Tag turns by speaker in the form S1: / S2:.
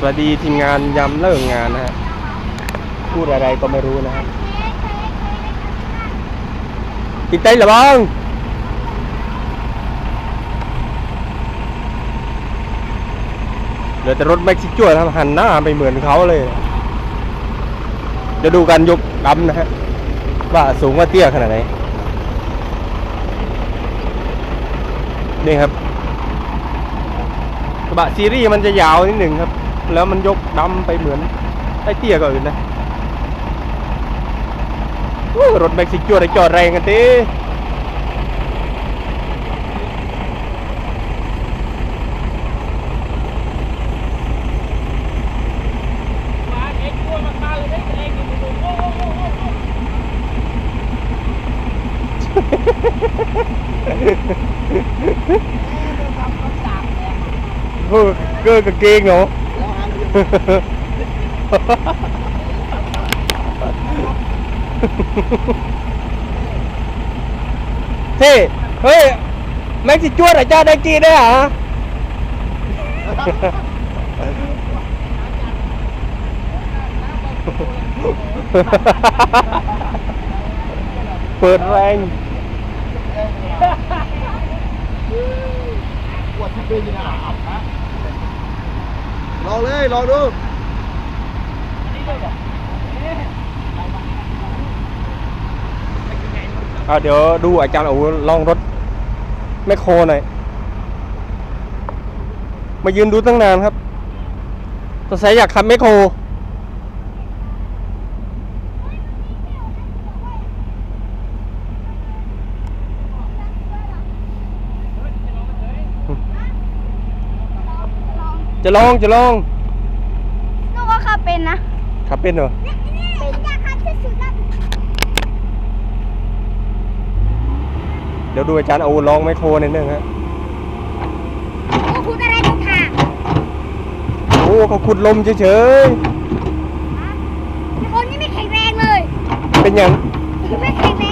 S1: สวัสดีทีมงานยำเลิกงานนะฮะพูดอะไรก็ไม่รู้นะฮะติดใจหรือบ้างเหลือแต่รถแม็กซิจัวทำหันหน้าไปเหมือนเขาเลยเดี๋ยวดูการยกดำนะฮะว่าสูงว่าเตี้ยขนาดไหนนี่ครับกระบะซีรีส์มันจะยาวนิดหนึ่งครับ แล้วมันยกดำไปเหมือนไอ้เตี้ยกว่าอื่นนะโอ้รถแม็กซิจัวได้จอดแรงกันตี
S2: มาเอ็กซ์ตัวมาฆ่าเลยได้เองนี่มึงดูโอ้โหโอ้โหโอ้โห
S1: เออเกอกางเกงเหรอ เท่เฮ้ย แม็กซิจัวไหนจ้าได้จีได้เหรอเปิดแรง
S3: ปวดที่เป็นยังไงอะฮะ ลองเลยลองดู
S1: อ่าเดี๋ยวดูอาจารย์โอูลองรถแมคโครหน่อย มายืนดูตั้งนานครับสงสัยอยากขับแมคโคร จะลองจะลอง
S4: ลูกก็ขับเป็นนะ
S1: ขับเป็นเหรอ
S4: เป็นอยากขับที่สุดแล้ว
S1: เดี๋ยวดูอาจารย์โอูลองแมคโครนิดนึงฮะ
S4: โอ้คุณอะไรทุกทาง
S1: โอ้เขาขุดลมเฉย
S4: คนนี้ไม่แข็งแรงเลย
S1: ๆเป็นยัง
S4: ไม่แข็งแร